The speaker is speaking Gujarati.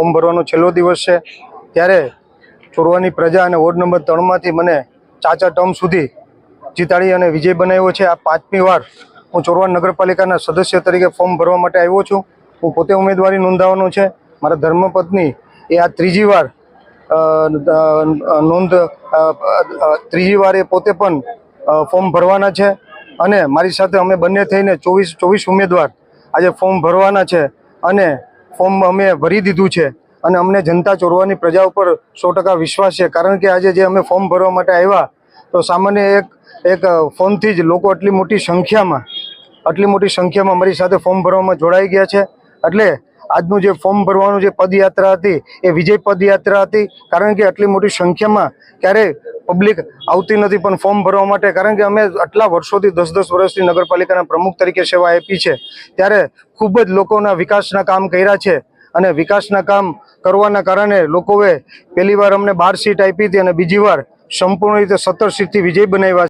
ફોર્મ ભરવાનો છેલ્લો દિવસ છે. ત્યારે ચોરવાની પ્રજા અને વોર્ડ નંબર ત્રણમાંથી મને ચાચા ટર્મ સુધી જીતાડી અને વિજય બનાવ્યો છે. આ પાંચમી વાર હું ચોરવા નગરપાલિકાના સદસ્ય તરીકે ફોર્મ ભરવા માટે આવ્યો છું. હું પોતે ઉમેદવારી નોંધાવાનો છે. મારા ધર્મપત્ની એ આ ત્રીજી વાર નોંધ ત્રીજી વાર એ પોતે પણ ફોર્મ ભરવાના છે. અને મારી સાથે અમે બંને થઈને ચોવીસ ચોવીસ ઉમેદવાર આજે ફોર્મ ભરવાના છે. અને ફોર્મ અમે ભરી દીધું છે અને અમને જનતા ચોરવાની પ્રજા ઉપર સો વિશ્વાસ છે. કારણ કે આજે જે અમે ફોર્મ ભરવા માટે આવ્યા, તો સામાન્ય એક એક ફોનથી જ લોકો આટલી મોટી સંખ્યામાં, આટલી મોટી સંખ્યામાં મારી સાથે ફોર્મ ભરવામાં જોડાઈ ગયા છે. એટલે આજનું જે ફોર્મ ભરવાનું જે પદયાત્રા હતી, એ વિજય પદયાત્રા હતી. કારણ કે આટલી મોટી સંખ્યામાં ક્યારેય પબ્લિક આવતી નથી પણ ફોર્મ ભરવા માટે. કારણ કે અમે આટલા વર્ષોથી, દસ દસ વર્ષથી નગરપાલિકાના પ્રમુખ તરીકે સેવા આપી છે. ત્યારે ખૂબ જ લોકોના વિકાસના કામ કર્યા છે. અને વિકાસના કામ કરવાના કારણે લોકોએ પહેલી વાર અમને બાર સીટ આપી હતી અને બીજી વાર સંપૂર્ણ રીતે સત્તર સીટથી વિજય બનાવ્યા